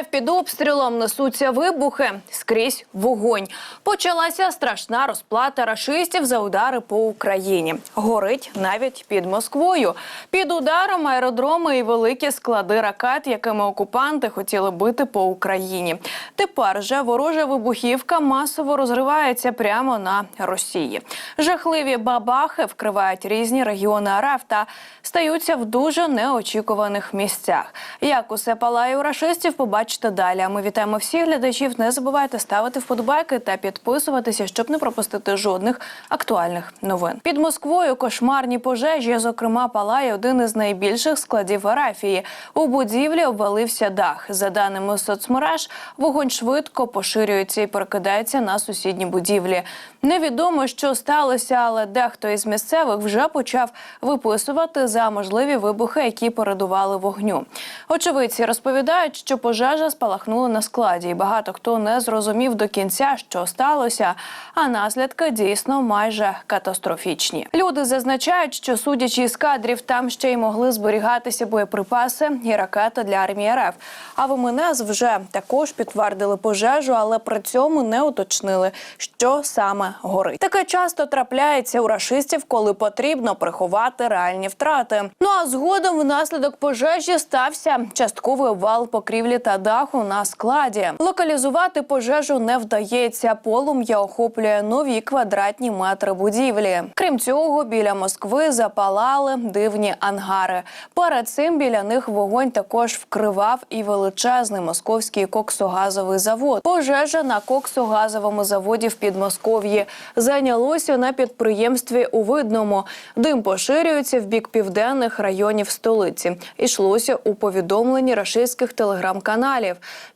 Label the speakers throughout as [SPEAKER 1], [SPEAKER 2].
[SPEAKER 1] РФ під обстрілом несуться вибухи скрізь вогонь. Почалася страшна розплата рашистів за удари по Україні. Горить навіть під Москвою. Під ударом аеродроми і великі склади ракет, якими окупанти хотіли бити по Україні. Тепер же ворожа вибухівка масово розривається прямо на Росії. Жахливі бабахи вкривають різні регіони РФ та стаються в дуже неочікуваних місцях. Як усе палає у рашистів, побачите далі. А ми вітаємо всіх глядачів. Не забувайте ставити вподобайки та підписуватися, щоб не пропустити жодних актуальних новин. Під Москвою кошмарні пожежі. Зокрема, палає один із найбільших складів арафії. У будівлі обвалився дах. За даними соцмереж, вогонь швидко поширюється і перекидається на сусідні будівлі. Невідомо, що сталося, але дехто із місцевих вже почав виписувати за можливі вибухи, які передували вогню. Очевидці розповідають, що пожежа спалахнула на складі, і багато хто не зрозумів до кінця, що сталося, а наслідки дійсно майже катастрофічні. Люди зазначають, що судячи із кадрів, там ще й могли зберігатися боєприпаси і ракети для армії РФ. А в МНС вже також підтвердили пожежу, але при цьому не уточнили, що саме горить. Таке часто трапляється у рашистів, коли потрібно приховати реальні втрати. Ну а згодом внаслідок пожежі стався частковий обвал покрівлі та даху на складі. Локалізувати пожежу не вдається. Полум'я охоплює нові квадратні метри будівлі. Крім цього, біля Москви запалали дивні ангари. Перед цим біля них вогонь також вкривав і величезний московський коксогазовий завод. Пожежа на коксогазовому заводі в Підмосков'ї зайнялося на підприємстві у Видному. Дим поширюється в бік південних районів столиці. Ішлося у повідомленні рашистських телеграм-каналів.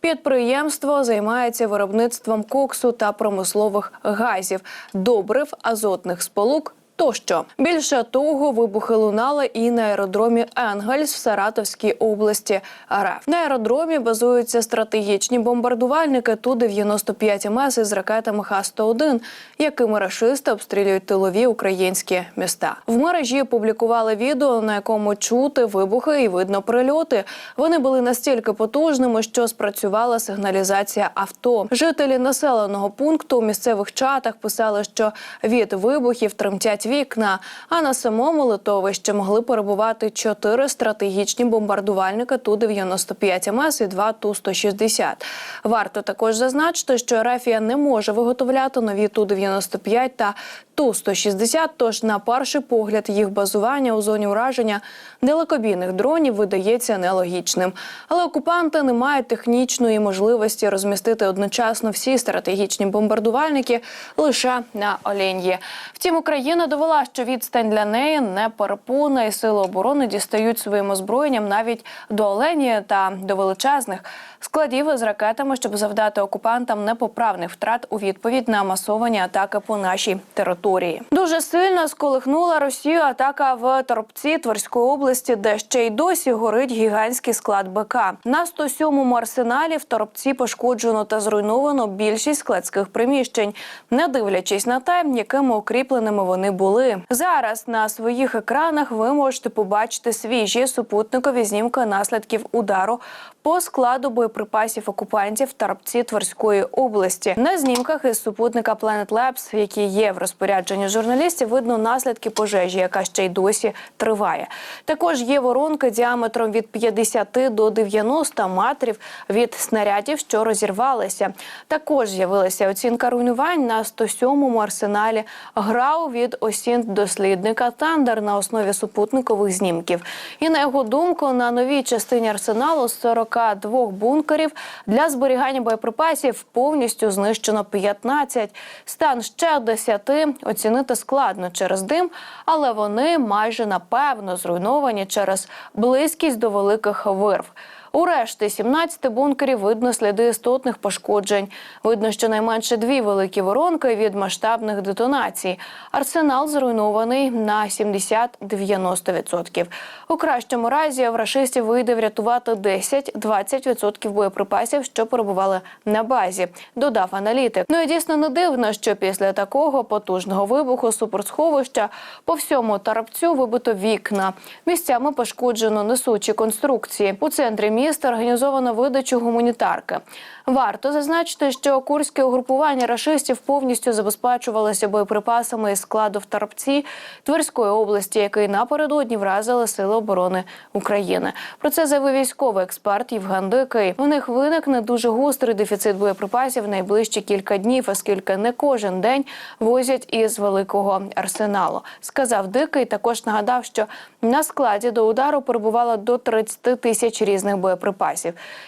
[SPEAKER 1] Підприємство займається виробництвом коксу та промислових газів, добрив, азотних сполук. Тощо більше того, вибухи лунали і на аеродромі Енгельс в Саратовській області. РФ. на аеродромі базуються стратегічні бомбардувальники ту 95 МС із ракетами Х-101, якими рашисти обстрілюють тилові українські міста. В мережі опублікували відео, на якому чути вибухи і видно прильоти. Вони були настільки потужними, що спрацювала сигналізація авто. Жителі населеного пункту у місцевих чатах писали, що від вибухів тремтять вікна. А на самому литовищі могли перебувати чотири стратегічні бомбардувальники ту 95 МС і два ту 160 Варто також зазначити, що Рафія не може виготовляти нові ту 95 та ту 160 Тож на перший погляд їх базування у зоні ураження далекобійних дронів видається нелогічним. Але окупанти не мають технічної можливості розмістити одночасно всі стратегічні бомбардувальники лише на Оленьї. Втім, Україна довела, що відстань для неї не перепона, і сили оборони дістають своїм озброєнням навіть до Оленії та до величезних складів із ракетами, щоб завдати окупантам непоправних втрат у відповідь на масовані атаки по нашій території. Дуже сильно сколихнула Росію атака в Торпці Тверської області, де ще й досі горить гігантський склад БК. На 107-му арсеналі в Торпці пошкоджено та зруйновано більшість складських приміщень, не дивлячись на те, якими укріпленими вони були. Зараз на своїх екранах ви можете побачити свіжі супутникові знімки наслідків удару по складу боєприпасів окупантів в Тарпці Тверської області. На знімках із супутника Planet Labs, які є в розпорядженні журналістів, видно наслідки пожежі, яка ще й досі триває. Також є воронки діаметром від 50 до 90 метрів від снарядів, що розірвалися. Також з'явилася оцінка руйнувань на 107-му арсеналі ГРАУ від осінт дослідника Тандер на основі супутникових знімків. І на його думку, на новій частині арсеналу з 42 бункерів для зберігання боєприпасів повністю знищено 15. Стан ще 10 оцінити складно через дим, але вони майже напевно зруйновані через близькість до великих вирв. У решти 17 бункерів видно сліди істотних пошкоджень. Видно, щонайменше дві великі воронки від масштабних детонацій. Арсенал зруйнований на 70-90%. У кращому разі в рашистів вийде врятувати 10-20% боєприпасів, що перебували на базі. Додав аналітик. Ну і дійсно не дивно, що після такого потужного вибуху суперсховища по всьому тарапцю вибито вікна. Місцями пошкоджено несучі конструкції. У центрі міста організовано видачу гуманітарки. Варто зазначити, що курське угрупування рашистів повністю забезпечувалося боєприпасами із складу в Тарпці Тверської області, який напередодні вразили сили оборони України. Про це заявив військовий експерт Євген Дикий. У них виникне дуже гострий дефіцит боєприпасів найближчі кілька днів, оскільки не кожен день возять із великого арсеналу. Сказав Дикий. Також нагадав, що на складі до удару перебувало до 30 тисяч різних боєприпасів.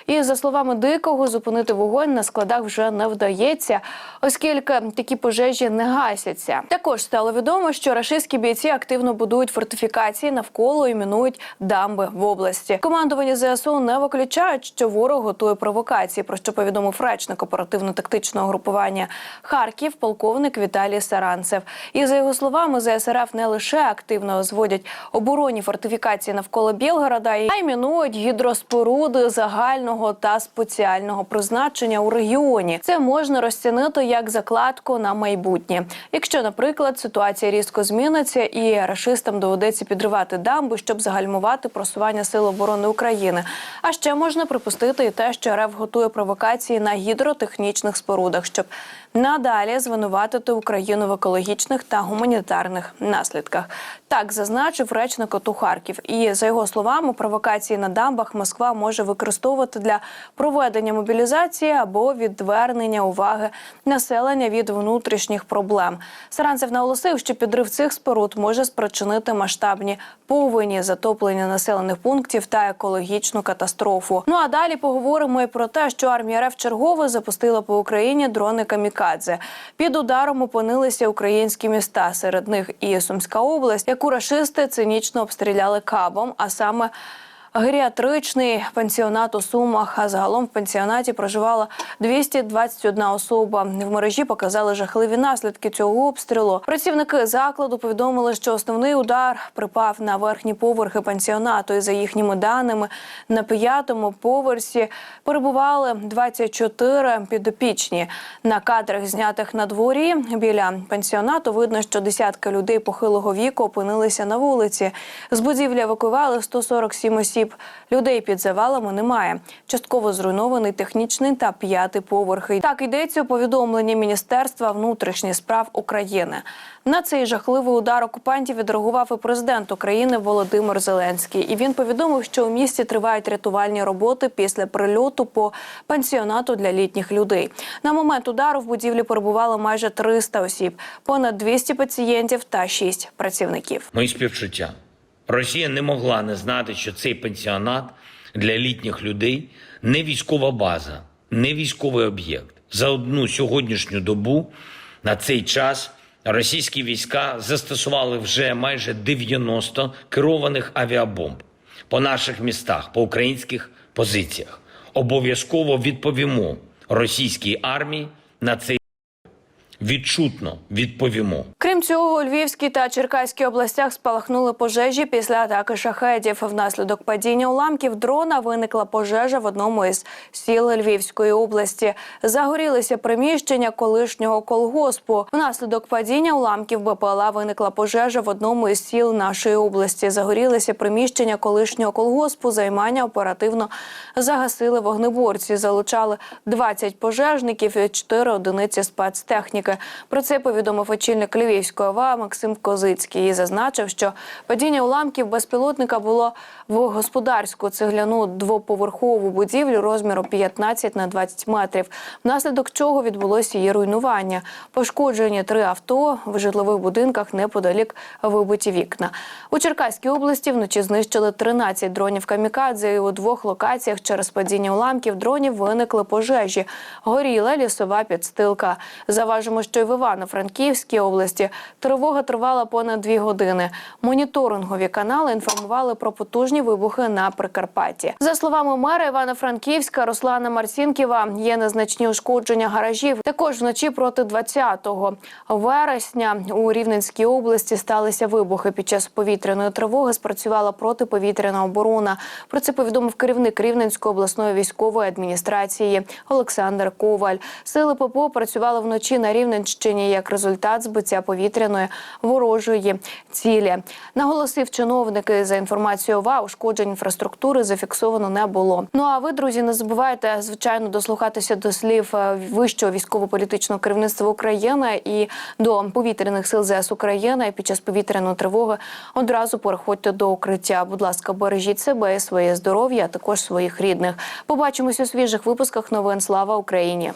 [SPEAKER 1] І за словами Дикого, зупинити вогонь на складах вже не вдається, оскільки такі пожежі не гасяться. Також стало відомо, що рашистські бійці активно будують фортифікації навколо і мінують дамби в області. Командування ЗСУ не виключають, що ворог готує провокації. Про що повідомив речник оперативно-тактичного групування Харків, полковник Віталій Саранцев. І за його словами, ЗСРФ не лише активно зводять оборонні фортифікації навколо Білгорода, а й мінують гідроспоруди загального та спеціального призначення у регіоні. Це можна розцінити як закладку на майбутнє. Якщо, наприклад, ситуація різко зміниться і рашистам доведеться підривати дамби, щоб загальмувати просування сил оборони України. А ще можна припустити і те, що РФ готує провокації на гідротехнічних спорудах, щоб надалі звинуватити Україну в екологічних та гуманітарних наслідках. Так зазначив речник ОТУ Харків. І за його словами, провокації на дамбах Москва може використовувати для проведення мобілізації або відвернення уваги населення від внутрішніх проблем. Саранцев наголосив, що підрив цих споруд може спричинити масштабні повені, затоплення населених пунктів та екологічну катастрофу. Ну а далі поговоримо і про те, що армія РФ чергово запустила по Україні дрони камікадзе. Під ударом опинилися українські міста. Серед них і Сумська область, яку рашисти цинічно обстріляли кабом, а саме. Геріатричний пансіонат у Сумах. А загалом в пансіонаті проживала 221 особа. В мережі показали жахливі наслідки цього обстрілу. Працівники закладу повідомили, що основний удар припав на верхні поверхи пансіонату. І за їхніми даними на п'ятому поверсі перебували 24 підопічні. На кадрах, знятих на дворі біля пансіонату, видно, що десятки людей похилого віку опинилися на вулиці. З будівлі евакуювали 147 осіб. Людей під завалами немає. Частково зруйнований технічний та п'ятий поверхи. Так йдеться повідомленні Міністерства внутрішніх справ України. На цей жахливий удар окупантів відреагував і президент України Володимир Зеленський. І він повідомив, що у місті тривають рятувальні роботи після прильоту по пансіонату для літніх людей. На момент удару в будівлі перебувало майже 300 осіб, понад 200 пацієнтів та 6 працівників.
[SPEAKER 2] Мої співчуття. Росія не могла не знати, що цей пансіонат для літніх людей не військова база, не військовий об'єкт. За одну сьогоднішню добу на цей час російські війська застосували вже майже 90 керованих авіабомб по наших містах, по українських позиціях. Обов'язково відповімо російській армії на цей відчутно відповімо.
[SPEAKER 1] Крім цього, у Львівській та Черкаській областях спалахнули пожежі після атаки шахедів. Внаслідок падіння уламків дрона виникла пожежа в одному із сіл Львівської області. Загорілися приміщення колишнього колгоспу. Внаслідок падіння уламків БПЛА виникла пожежа в одному із сіл нашої області. Загорілися приміщення колишнього колгоспу. Займання оперативно загасили вогнеборці. Залучали 20 пожежників і 4 одиниці спецтехніки. Про це повідомив очільник Львівської ОВА Максим Козицький і зазначив, що падіння уламків безпілотника було в господарську цегляну двоповерхову будівлю розміром 15 на 20 метрів, внаслідок чого відбулося її руйнування. Пошкоджені три авто в житлових будинках неподалік вибиті вікна. У Черкаській області вночі знищили 13 дронів камікадзе. І у двох локаціях через падіння уламків дронів виникли пожежі. Горіла лісова підстилка. Заважимо, що й в Івано-Франківській області тривога тривала понад дві години. Моніторингові канали інформували про потужні вибухи на Прикарпатті. За словами мера Івано-Франківська Руслана Марцінківа, є незначні ушкодження гаражів. Також вночі проти 20 вересня у Рівненській області сталися вибухи. Під час повітряної тривоги спрацювала протиповітряна оборона. Про це повідомив керівник Рівненської обласної військової адміністрації Олександр Коваль. Сили ППО працювали вночі на рівні Рівненщині як результат збиття повітряної ворожої цілі. Наголосив чиновники за інформацією ОВА, ушкоджень інфраструктури зафіксовано не було. Ну а ви, друзі, не забувайте звичайно дослухатися до слів е, вищого військово-політичного керівництва України і до повітряних сил ЗС України під час повітряної тривоги одразу переходьте до укриття. Будь ласка, бережіть себе своє здоров'я, а також своїх рідних. Побачимось у свіжих випусках новин. Слава Україні!